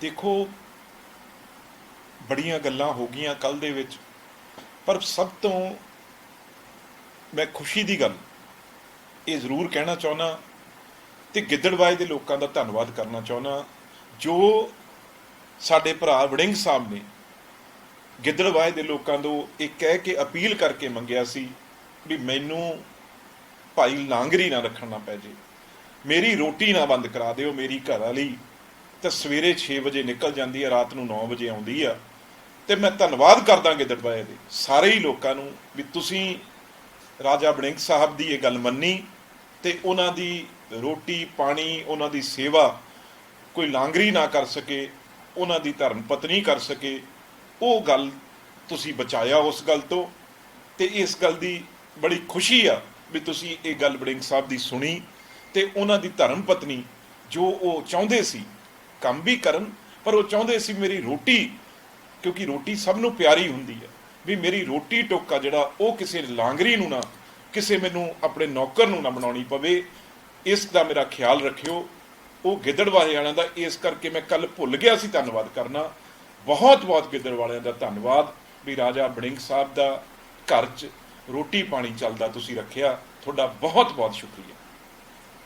ਦੇਖੋ, ਬੜੀਆਂ ਗੱਲਾਂ ਹੋ ਗਈਆਂ ਕੱਲ ਦੇ ਵਿੱਚ, ਪਰ ਸਭ ਤੋਂ ਮੈਂ ਖੁਸ਼ੀ ਦੀ ਗੱਲ ਇਹ ਜ਼ਰੂਰ ਕਹਿਣਾ ਚਾਹੁੰਦਾ ਤੇ ਗਿੱਦੜਵਾਏ ਦੇ ਲੋਕਾਂ ਦਾ ਧੰਨਵਾਦ ਕਰਨਾ ਚਾਹੁੰਦਾ ਜੋ ਸਾਡੇ ਭਰਾ ਵੜਿੰਗ ਸਾਹਿਬ ਨੇ ਗਿੱਦੜਵਾਏ ਦੇ ਲੋਕਾਂ ਤੋਂ ਇਹ ਕਹਿ ਕੇ ਅਪੀਲ ਕਰਕੇ ਮੰਗਿਆ ਸੀ ਵੀ ਮੈਨੂੰ ਭਾਈ ਲਾਂਗਰੀ ਨਾ ਰੱਖਣਾ ਪੈ ਜੇ, ਮੇਰੀ ਰੋਟੀ ਨਾ ਬੰਦ ਕਰਾ ਦਿਓ, ਮੇਰੀ ਘਰ ਵਾਲੀ ਤੇ ਸਵੇਰੇ 6 ਵਜੇ ਨਿਕਲ ਜਾਂਦੀ ਹੈ ਰਾਤ ਨੂੰ 9 ਵਜੇ ਆਉਂਦੀ ਆ। ਤੇ ਮੈਂ ਧੰਨਵਾਦ ਕਰਦਾ ਗਿੱਦੜਬਾਏ ਦੇ। ਸਾਰੇ ਹੀ ਲੋਕਾਂ ਨੂੰ ਵੀ ਤੁਸੀਂ ਰਾਜਾ ਬੜਿੰਗ ਸਾਹਿਬ ਦੀ ਇਹ ਗੱਲ ਮੰਨੀ ਤੇ ਉਹਨਾਂ ਦੀ ਰੋਟੀ, ਪਾਣੀ, ਉਹਨਾਂ ਦੀ ਸੇਵਾ ਕੋਈ ਲਾਂਗਰੀ ਨਾ ਕਰ ਸਕੇ, ਉਹਨਾਂ ਦੀ ਧਰਮ ਪਤਨੀ ਕਰ ਸਕੇ, ਉਹ ਗੱਲ ਤੁਸੀਂ ਬਚਾਇਆ ਉਸ ਗੱਲ ਤੋਂ ਤੇ ਇਸ ਗੱਲ ਦੀ ਬੜੀ ਖੁਸ਼ੀ ਆ ਵੀ ਤੁਸੀਂ ਇਹ ਗੱਲ ਬੜਿੰਗ ਸਾਹਿਬ ਦੀ ਸੁਣੀ ਤੇ ਉਹਨਾਂ ਦੀ ਧਰਮ ਪਤਨੀ ਜੋ ਉਹ ਚਾਹੁੰਦੇ ਸੀ ਕੰਮ ਵੀ ਕਰਨ, ਪਰ ਉਹ ਚਾਹੁੰਦੇ ਸੀ ਮੇਰੀ ਰੋਟੀ, ਕਿਉਂਕਿ ਰੋਟੀ ਸਭ ਨੂੰ ਪਿਆਰੀ ਹੁੰਦੀ ਹੈ, ਵੀ ਮੇਰੀ ਰੋਟੀ ਟੋਕਾ ਜਿਹੜਾ, ਉਹ ਕਿਸੇ ਲਾਂਗਰੀ ਨੂੰ ਨਾ, ਕਿਸੇ ਮੈਨੂੰ ਆਪਣੇ ਨੌਕਰ ਨੂੰ ਨਾ ਬਣਾਉਣੀ ਪਵੇ, ਇਸ ਦਾ ਮੇਰਾ ਖਿਆਲ ਰੱਖਿਓ। ਉਹ ਗਿੱਦੜਵਾਹੇ ਵਾਲਿਆਂ ਦਾ ਇਸ ਕਰਕੇ ਮੈਂ ਕੱਲ ਭੁੱਲ ਗਿਆ ਸੀ ਧੰਨਵਾਦ ਕਰਨਾ। ਬਹੁਤ ਬਹੁਤ ਗਿੱਦੜ ਵਾਲਿਆਂ ਦਾ ਧੰਨਵਾਦ, ਵੀ ਰਾਜਾ ਬੜਿੰਗ ਸਾਹਿਬ ਦਾ ਘਰ 'ਚ ਰੋਟੀ ਪਾਣੀ ਚੱਲਦਾ ਤੁਸੀਂ ਰੱਖਿਆ। ਤੁਹਾਡਾ ਬਹੁਤ ਬਹੁਤ ਸ਼ੁਕਰੀਆ।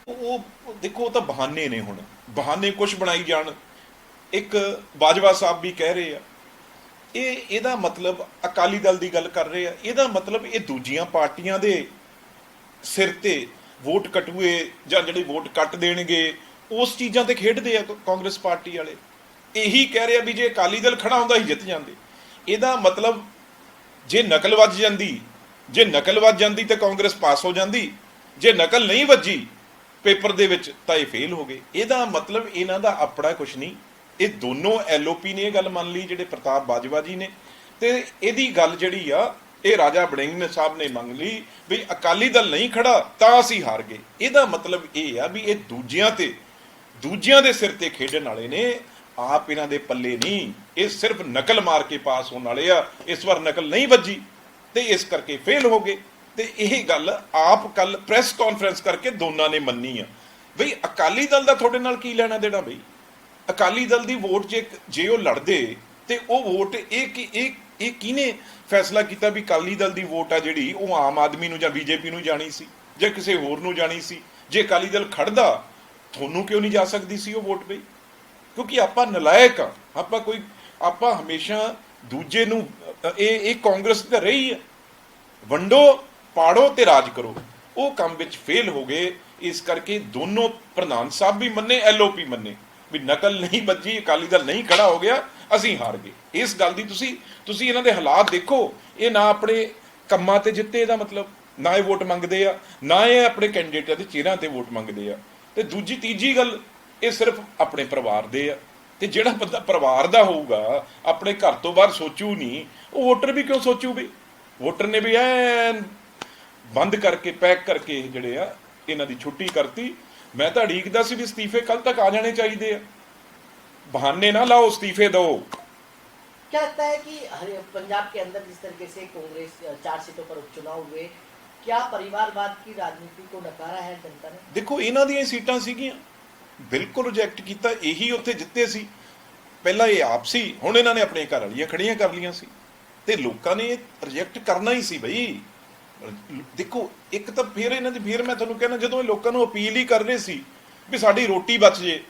ਉਹ ਦੇਖੋ, ਉਹ ਤਾਂ ਬਹਾਨੇ ਨੇ ਹੁਣ। ਬਹਾਨੇ ਕੁਝ ਬਣਾਈ ਜਾਣ। ਇੱਕ ਬਾਜਵਾ ਸਾਹਿਬ ਵੀ ਕਹਿ ਰਹੇ ਆ, ਇਹ ਇਹਦਾ ਮਤਲਬ ਅਕਾਲੀ ਦਲ ਦੀ ਗੱਲ ਕਰ ਰਹੇ ਆ। ਇਹਦਾ ਮਤਲਬ ਇਹ ਦੂਜੀਆਂ ਪਾਰਟੀਆਂ ਦੇ ਸਿਰ ਤੇ ਵੋਟ ਕਟੂਏ ਜਾਂ ਜਿਹੜੇ ਵੋਟ ਕੱਟ ਦੇਣਗੇ, ਉਸ ਚੀਜ਼ਾਂ ਤੇ ਖੇਡਦੇ ਆ ਕਾਂਗਰਸ ਪਾਰਟੀ ਵਾਲੇ। ਇਹੀ ਕਹਿ ਰਹੇ ਆ ਵੀ ਜੇ ਅਕਾਲੀ ਦਲ ਖੜਾ ਹੁੰਦਾ ਹੀ ਜਿੱਤ ਜਾਂਦੇ। ਇਹਦਾ ਮਤਲਬ ਜੇ ਨਕਲ ਵੱਜ ਜਾਂਦੀ, ਜੇ ਨਕਲ ਵੱਜ ਜਾਂਦੀ ਤਾਂ ਕਾਂਗਰਸ ਪਾਸ ਹੋ ਜਾਂਦੀ, ਜੇ ਨਕਲ ਨਹੀਂ ਵੱਜੀ ਪੇਪਰ ਦੇ ਵਿੱਚ ਤਾਂ ਇਹ ਫੇਲ ਹੋ ਗਏ। ਇਹਦਾ ਮਤਲਬ ਇਹਨਾਂ ਦਾ ਆਪਣਾ ਕੁਝ ਨਹੀਂ। ਇਹ ਦੋਨੋਂ ਐਲਓਪੀ ਨੇ ਇਹ ਗੱਲ ਮੰਨ ਲਈ, ਜਿਹੜੇ ਪ੍ਰਤਾਪ ਬਾਜਵਾ ਜੀ ਨੇ। ਤੇ ਇਹਦੀ ਗੱਲ ਜਿਹੜੀ ਆ, ਇਹ ਰਾਜਾ ਬੜਿੰਗ ਨੇ ਸਾਹਿਬ ਨੇ ਮੰਗ ਲਈ ਵੀ ਅਕਾਲੀ ਦਲ ਨਹੀਂ ਖੜਾ, ਤਾਂ ਅਸੀਂ ਹਾਰ ਗਏ। ਇਹਦਾ ਮਤਲਬ ਇਹ ਆ ਵੀ ਇਹ ਦੂਜਿਆਂ ਤੇ, ਦੂਜਿਆਂ ਦੇ ਸਿਰ ਤੇ ਖੇਡਣ ਵਾਲੇ ਨੇ। ਆਪ ਇਹਨਾਂ ਦੇ ਪੱਲੇ ਨਹੀਂ। ਇਹ ਸਿਰਫ ਨਕਲ ਮਾਰ ਕੇ ਪਾਸ ਹੋਣ ਵਾਲੇ ਆ। ਇਸ ਵਾਰ ਨਕਲ ਨਹੀਂ ਵੱਜੀ। ਤੇ ਇਸ ਕਰਕੇ ਫੇਲ ਹੋ ਗਏ। ਤੇ ਇਹ ਗੱਲ ਆਪ ਕੱਲ ਪ੍ਰੈਸ ਕਾਨਫਰੰਸ ਕਰਕੇ ਦੋਨਾਂ ਨੇ ਮੰਨੀ ਆ। ਬਈ, ਅਕਾਲੀ ਦਲ ਦਾ ਤੁਹਾਡੇ ਨਾਲ ਕੀ ਲੈਣਾ ਦੇਣਾ ਬਈ? ਅਕਾਲੀ ਦਲ ਦੀ ਵੋਟ ਜੇ ਜੇ ਉਹ ਲੜਦੇ ਤੇ ਉਹ ਵੋਟ ਇਹ ਕਿ ਇਹ ਇਹ ਕਿਹਨੇ ਫੈਸਲਾ ਕੀਤਾ ਵੀ ਅਕਾਲੀ ਦਲ ਦੀ ਵੋਟ ਆ ਜਿਹੜੀ ਉਹ ਆਮ ਆਦਮੀ ਨੂੰ ਜਾਂ ਬੀਜੇਪੀ ਨੂੰ ਜਾਣੀ ਸੀ ਜਾਂ ਕਿਸੇ ਹੋਰ ਨੂੰ ਜਾਣੀ ਸੀ? ਜੇ ਅਕਾਲੀ ਦਲ ਖੜਦਾ, ਤੁਹਾਨੂੰ ਕਿਉਂ ਨਹੀਂ ਜਾ ਸਕਦੀ ਸੀ ਉਹ ਵੋਟ ਬਈ? ਕਿਉਂਕਿ ਆਪਾਂ ਨਲਾਇਕ ਆ। ਆਪਾਂ ਕੋਈ ਆਪਾਂ ਹਮੇਸ਼ਾ ਦੂਜੇ ਨੂੰ ਇਹ ਇਹ ਕਾਂਗਰਸ ਤਾਂ ਰਹੀ ਹੈ ਵੰਡੋ ਪਾੜੋ ਤੇ ਰਾਜ ਕਰੋ। ਉਹ ਕੰਮ ਵਿੱਚ ਫੇਲ ਹੋ ਗਏ। ਇਸ ਕਰਕੇ ਦੋਨੋਂ ਪ੍ਰਧਾਨ ਸਾਹਿਬ ਵੀ ਮੰਨੇ ਐਲਓਪੀ ਮੰਨੇ। ਵੀ ਨਕਲ ਨਹੀਂ ਵੱਜੀ ਅਕਾਲੀ ਦਲ ਨਹੀਂ ਖੜਾ ਹੋ ਗਿਆ, ਅਸੀਂ ਹਾਰ ਗਏ। ਇਸ ਗੱਲ ਦੀ ਤੁਸੀਂ ਤੁਸੀਂ ਇਹਨਾਂ ਦੇ ਹਾਲਾਤ ਦੇਖੋ। ਇਹ ਨਾ ਆਪਣੇ ਕੰਮਾਂ ਤੇ ਜਿੱਤੇ ਇਹਦਾ ਮਤਲਬ, ਨਾ ਇਹ ਵੋਟ ਮੰਗਦੇ ਆ, ਨਾ ਇਹ ਆਪਣੇ ਕੈਂਡੀਡੇਟਾਂ ਦੇ ਚਿਹਰਿਆਂ ਤੇ ਵੋਟ ਮੰਗਦੇ ਆ। ਤੇ ਦੂਜੀ, ਤੀਜੀ ਗੱਲ, ਇਹ ਸਿਰਫ ਆਪਣੇ ਪਰਿਵਾਰ ਦੇ ਆ। ਤੇ ਜਿਹੜਾ ਬੰਦਾ ਪਰਿਵਾਰ ਦਾ ਹੋਊਗਾ, ਆਪਣੇ ਘਰ ਤੋਂ ਬਾਹਰ ਸੋਚੂ ਨਹੀਂ, ਉਹ ਵੋਟਰ ਵੀ ਕਿਉਂ ਸੋਚੂ ਵੀ ਵੋਟਰ ਨੇ ਵੀ ਐਨ ਬੰਦ ਕਰਕੇ ਪੈਕ ਕਰਕੇ ਇਹ ਜਿਹੜੇ ਆ ਇਹਨਾਂ ਦੀ ਛੁੱਟੀ ਕਰਤੀ ਮੈਂ ਤਾਂ ਉਡੀਕਦਾ ਸੀ ਵੀ ਅਸਤੀਫੇ ਕੱਲ ਤੱਕ ਆ ਜਾਣੇ ਚਾਹੀਦੇ ਆ ਬਹਾਨੇ ਨਾ ਲਾਓ ਅਸਤੀਫੇ ਦਿਓ क्या लगता है कि हरि- पंजाब के अंदर जिस तरीके से कांग्रेस अ, चार सीटों पर उपचुनाव हुए क्या परिवारवाद की राजनीति को नकारा है जनता ने ਦੇਖੋ ਇਹਨਾਂ ਦੀਆਂ ਹੀ ਸੀਟਾਂ ਸੀਗੀਆਂ ਬਿਲਕੁਲ ਰਿਜੈਕਟ ਕੀਤਾ ਇਹੀ ਉੱਥੇ ਜਿੱਤੇ ਸੀ ਪਹਿਲਾਂ ਇਹ ਆਪ ਸੀ ਹੁਣ ਇਹਨਾਂ ਨੇ ਆਪਣੇ ਘਰ ਵਾਲੀਆਂ ਖੜੀਆਂ ਕਰ ਲੀਆਂ ਸੀ ਤੇ ਲੋਕਾਂ ਨੇ ਰਿਜੈਕਟ ਕਰਨਾ ਹੀ ਸੀ ਬਈ ਦੇਖੋ, ਇੱਕ ਤਾਂ ਫਿਰ ਇਹਨਾਂ ਦੀ, ਫਿਰ ਮੈਂ ਤੁਹਾਨੂੰ ਕਹਿੰਦਾ, ਜਦੋਂ ਇਹ ਲੋਕਾਂ ਨੂੰ ਅਪੀਲ ਹੀ ਕਰ ਰਹੇ ਸੀ ਵੀ ਸਾਡੀ ਰੋਟੀ ਬਚ ਜੇ,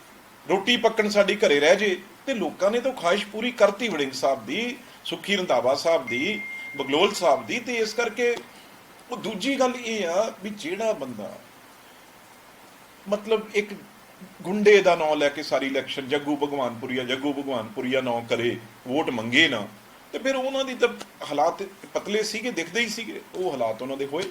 ਰੋਟੀ ਪੱਕਣ ਸਾਡੀ ਘਰੇ ਰਹਿ ਜੇ, ਤੇ ਲੋਕਾਂ ਨੇ ਤਾਂ ਖਾਹਿਸ਼ ਪੂਰੀ ਕਰਤੀ ਵੜਿੰਗ ਸਾਹਿਬ ਦੀ, ਸੁਖੀ ਰੰਧਾਵਾ ਸਾਹਿਬ ਦੀ, ਬਗਲੋਲ ਸਾਹਿਬ ਦੀ, ਤੇ ਇਸ ਕਰਕੇ ਉਹ ਦੂਜੀ ਗੱਲ ਇਹ ਆ ਵੀ ਜਿਹੜਾ ਬੰਦਾ ਮਤਲਬ ਇੱਕ ਗੁੰਡੇ ਦਾ ਨਾਂ ਲੈ ਕੇ ਸਾਰੀ ਇਲੈਕਸ਼ਨ ਜੱਗੂ ਭਗਵਾਨਪੁਰੀਆ ਜੱਗੂ ਭਗਵਾਨਪੁਰੀਆ ਨਾਂ ਕਰੇ, ਵੋਟ ਮੰਗੇ ਨਾ ਤੇ ਫਿਰ ਉਹਨਾਂ ਦੀ ਤਾਂ ਹਾਲਾਤ ਪਤਲੇ ਸੀਗੇ, ਦਿਖਦੇ ਹੀ ਸੀਗੇ। ਉਹ ਹਾਲਾਤ ਉਹਨਾਂ ਦੇ ਹੋਏ।